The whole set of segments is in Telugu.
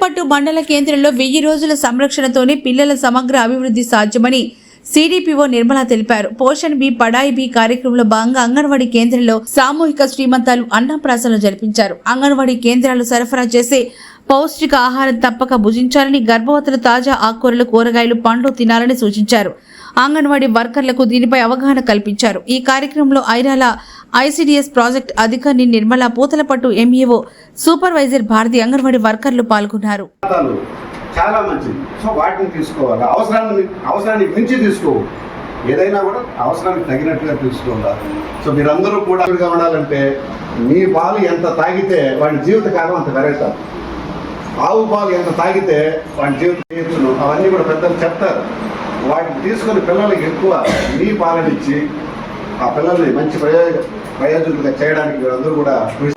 పూతలపట్టు మండల కేంద్రంలో వెయ్యి రోజుల సంరక్షణతోనే పిల్లల సమగ్ర అభివృద్ధి సాధ్యమని సిడిపిఓ నిర్మల తెలిపారు. పోషణ్ బి పడాయి బి కార్యక్రమంలో భాగంగా అంగన్వాడీ కేంద్రంలో సామూహిక శ్రీమంతాలు అన్నప్రాసనలు జరిపించారు. అంగన్వాడీ కేంద్రాలు సరఫరా చేసే పౌష్టిక ఆహారం తప్పక భుజించాలని గర్భవతులు తాజా ఆకుకూరలు కూరగాయలు పండ్లు తినాలని సూచించారు. అంగన్వాడీ వర్కర్లకు దీనిపై అవగాహన కల్పించారు. ఈ కార్యక్రమంలో ఐరాల ఐసిడిఎస్ ప్రాజెక్ట్ అధికారిని నిర్మల పూతలపట్టు ఎంఈఓ సూపర్వైజర్ భారతి అంగన్వాడీ వర్కర్లు పాల్గొన్నారు. చాలా మంచిది సో వాటిని తీసుకోవాలి. అవసరాన్ని అవసరానికి మించి తీసుకోవు ఏదైనా కూడా అవసరానికి తగినట్టుగా తీసుకోవాలి. సో మీరందరూ కూడా ఉండాలంటే మీ పాలు ఎంత తాగితే వాడి జీవితకాలం అంత పెరుగుతారు ఆవు పాలు ఎంత తాగితే వాటి జీవితం చేయొచ్చును అవన్నీ కూడా పెద్దలు చెప్తారు. వాటిని తీసుకొని పిల్లలకి ఎక్కువ మీ పాలనిచ్చి ఆ పిల్లల్ని మంచి ప్రయోజ ప్రయోజకులుగా చేయడానికి మీరందరూ కూడా కృషి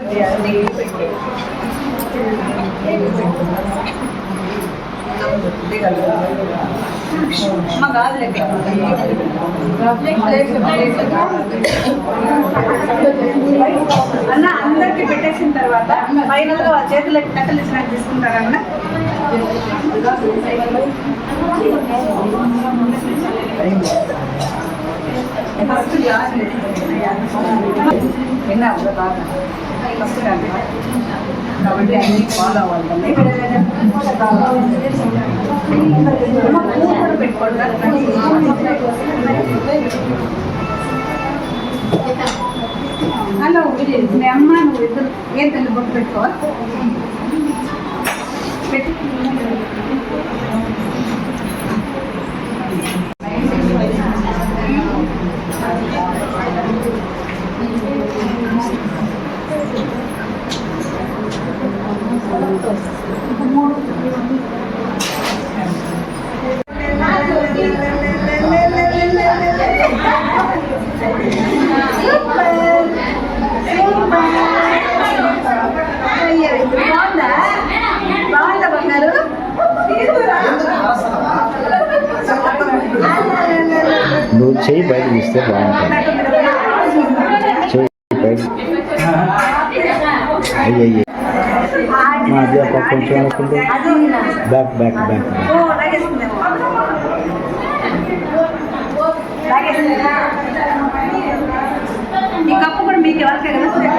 అన్న అందరికి పెట్టేసిన తర్వాత ఫైనల్ గా వాళ్ళ చేతులకి కట్టలు ఇచ్చినట్టు తీసుకుంటారన్న ఫస్ట్ గ్లాస్ విన్నావు కదా బాగా ఫస్ట్ కాబట్టి అన్ని ఫాలో అవ్వాలి. హలో మీ అమ్మ నువ్వు ఇద్దరు ఏం తల్లి బొట్టు పెట్టి చేయి బయట తీస్తే బాగుంటుంది. చెయ్యి బయట కొంచెం అనుకుంటే బ్యాక్ బ్యాక్ బ్యాక్ ఈ కప్పు కూడా మీకు ఎవరికే కదా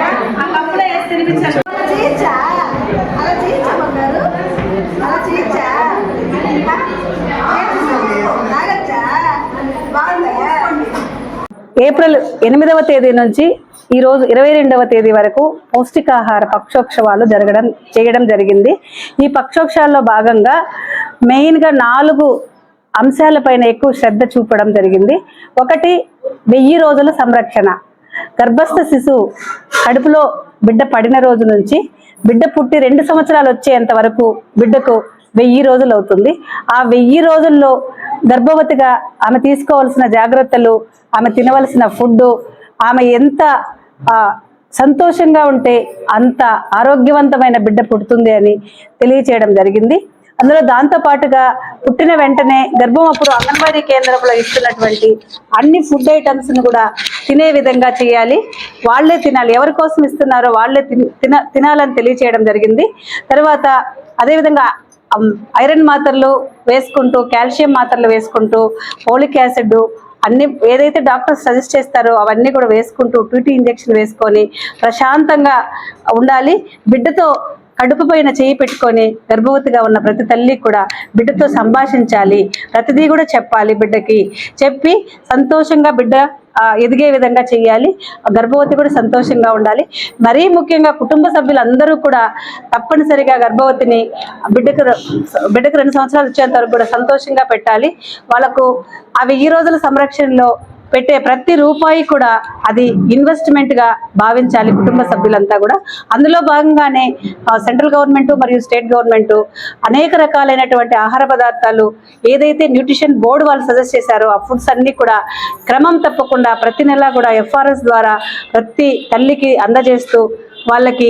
ఏప్రిల్ ఎనిమిదవ తేదీ నుంచి ఈరోజు ఇరవై రెండవ తేదీ వరకు పౌష్టికాహార పక్షోత్సవాలు జరగడం చేయడం జరిగింది. ఈ పక్షోక్షాల్లో భాగంగా మెయిన్గా నాలుగు అంశాలపైన ఎక్కువ శ్రద్ధ చూపడం జరిగింది. ఒకటి వెయ్యి రోజుల సంరక్షణ. గర్భస్థ శిశువు కడుపులో బిడ్డ పడిన రోజు నుంచి బిడ్డ పుట్టి రెండు సంవత్సరాలు వచ్చేంత వరకు బిడ్డకు వెయ్యి రోజులు అవుతుంది. ఆ వెయ్యి రోజుల్లో గర్భవతిగా ఆమె తీసుకోవాల్సిన జాగ్రత్తలు ఆమె తినవలసిన ఫుడ్ ఆమె ఎంత సంతోషంగా ఉంటే అంత ఆరోగ్యవంతమైన బిడ్డ పుడుతుంది అని తెలియచేయడం జరిగింది. అందులో దాంతో పాటుగా పుట్టిన వెంటనే గర్భం అప్పుడు అంగన్వాడీ కేంద్రంలో ఇస్తున్నటువంటి అన్ని ఫుడ్ ఐటమ్స్ను కూడా తినే విధంగా చేయాలి. వాళ్ళే తినాలి. ఎవరి కోసం ఇస్తున్నారో వాళ్ళే తిన తినాలని తెలియచేయడం జరిగింది. తర్వాత అదేవిధంగా ఐరన్ మాత్రలు వేసుకుంటూ కాల్షియం మాత్రలు వేసుకుంటూ ఫోలిక్ యాసిడ్ అన్ని ఏదైతే డాక్టర్స్ సజెస్ట్ చేస్తారో అవన్నీ కూడా వేసుకుంటూ టీటీ ఇంజెక్షన్ వేసుకొని ప్రశాంతంగా ఉండాలి. బిడ్డతో కడుపు పైన చేయి పెట్టుకొని గర్భవతిగా ఉన్న ప్రతి తల్లి కూడా బిడ్డతో సంభాషించాలి. ప్రతిదీ కూడా చెప్పాలి బిడ్డకి. చెప్పి సంతోషంగా బిడ్డ ఎదిగే విధంగా చేయాలి. ఆ గర్భవతి కూడా సంతోషంగా ఉండాలి. మరీ ముఖ్యంగా కుటుంబ సభ్యులందరూ కూడా తప్పనిసరిగా గర్భవతిని బిడ్డకు బిడ్డకు రెండు సంవత్సరాలు వచ్చేంత వరకు కూడా సంతోషంగా పెట్టాలి. వాళ్ళకు అవి ఈ రోజుల సంరక్షణలో పెట్టే ప్రతి రూపాయి కూడా అది ఇన్వెస్ట్మెంట్గా భావించాలి కుటుంబ సభ్యులంతా కూడా. అందులో భాగంగానే సెంట్రల్ గవర్నమెంట్ మరియు స్టేట్ గవర్నమెంట్ అనేక రకాలైనటువంటి ఆహార పదార్థాలు ఏదైతే న్యూట్రిషన్ బోర్డు వాళ్ళు సజెస్ట్ చేశారో ఆ ఫుడ్స్ అన్నీ కూడా క్రమం తప్పకుండా ప్రతి నెల కూడా ఎఫ్ఆర్ఎస్ ద్వారా ప్రతి తల్లికి అందజేస్తూ వాళ్ళకి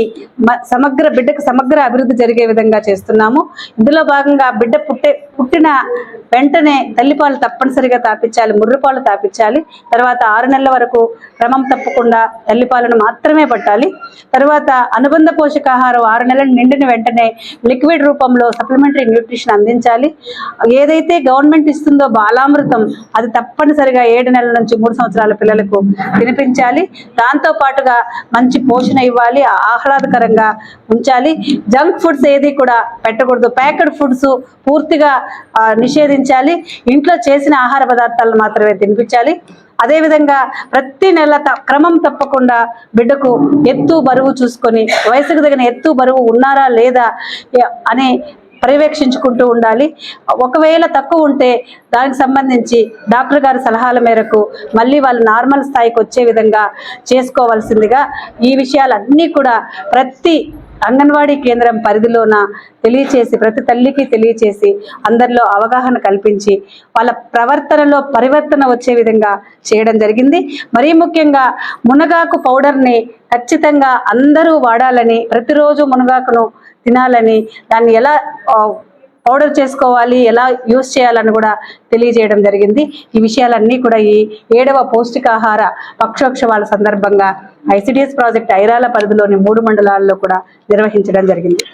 సమగ్ర బిడ్డకు సమగ్ర అభివృద్ధి జరిగే విధంగా చేస్తున్నాము. ఇందులో భాగంగా బిడ్డ పుట్టే పుట్టిన వెంటనే తల్లిపాలు తప్పనిసరిగా తాపించాలి ముర్రిపాలు తాపించాలి. తర్వాత ఆరు నెలల వరకు క్రమం తప్పకుండా తల్లిపాలను మాత్రమే పట్టాలి. తర్వాత అనుబంధ పోషకాహారం ఆరు నెలలు నిండిన వెంటనే లిక్విడ్ రూపంలో సప్లిమెంటరీ న్యూట్రిషన్ అందించాలి. ఏదైతే గవర్నమెంట్ ఇస్తుందో బాలామృతం అది తప్పనిసరిగా ఏడు నెలల నుంచి మూడు సంవత్సరాల పిల్లలకు తినిపించాలి. దాంతో పాటుగా మంచి పోషణ ఇవ్వాలి ఆహ్లాదకరంగా ఉంచాలి. జంక్ ఫుడ్స్ ఏది కూడా పెట్టకూడదు. ప్యాకెడ్ ఫుడ్స్ పూర్తిగా నిషేధించాలి. ఇంట్లో చేసిన ఆహార పదార్థాలను మాత్రమే తినిపించాలి. అదేవిధంగా ప్రతి నెల త- క్రమం తప్పకుండా బిడ్డకు ఎత్తు బరువు చూసుకొని వయసుకు తగిన ఎత్తు బరువు ఉన్నారా లేదా అని పర్యవేక్షించుకుంటూ ఉండాలి. ఒకవేళ తక్కువ ఉంటే దానికి సంబంధించి డాక్టర్ గారి సలహాల మేరకు మళ్ళీ వాళ్ళు నార్మల్ స్థాయికి వచ్చే విధంగా చేసుకోవాల్సిందిగా ఈ విషయాలన్నీ కూడా ప్రతి అంగన్వాడీ కేంద్రం పరిధిలోన తెలియచేసి ప్రతి తల్లికి తెలియచేసి అందరిలో అవగాహన కల్పించి వాళ్ళ ప్రవర్తనలో పరివర్తన వచ్చే విధంగా చేయడం జరిగింది. మరీ ముఖ్యంగా మునగాకు పౌడర్ని ఖచ్చితంగా అందరూ వాడాలని ప్రతిరోజు మునగాకును తినాలని దాన్ని ఎలా పౌడర్ చేసుకోవాలి ఎలా యూస్ చేయాలని కూడా తెలియజేయడం జరిగింది. ఈ విషయాలన్నీ కూడా ఈ ఏడవ పౌష్టికాహార పక్షోత్సవాల సందర్భంగా ఐసిడిఎస్ ప్రాజెక్ట్ ఐరాల పరిధిలోని మూడు మండలాల్లో కూడా నిర్వహించడం జరిగింది.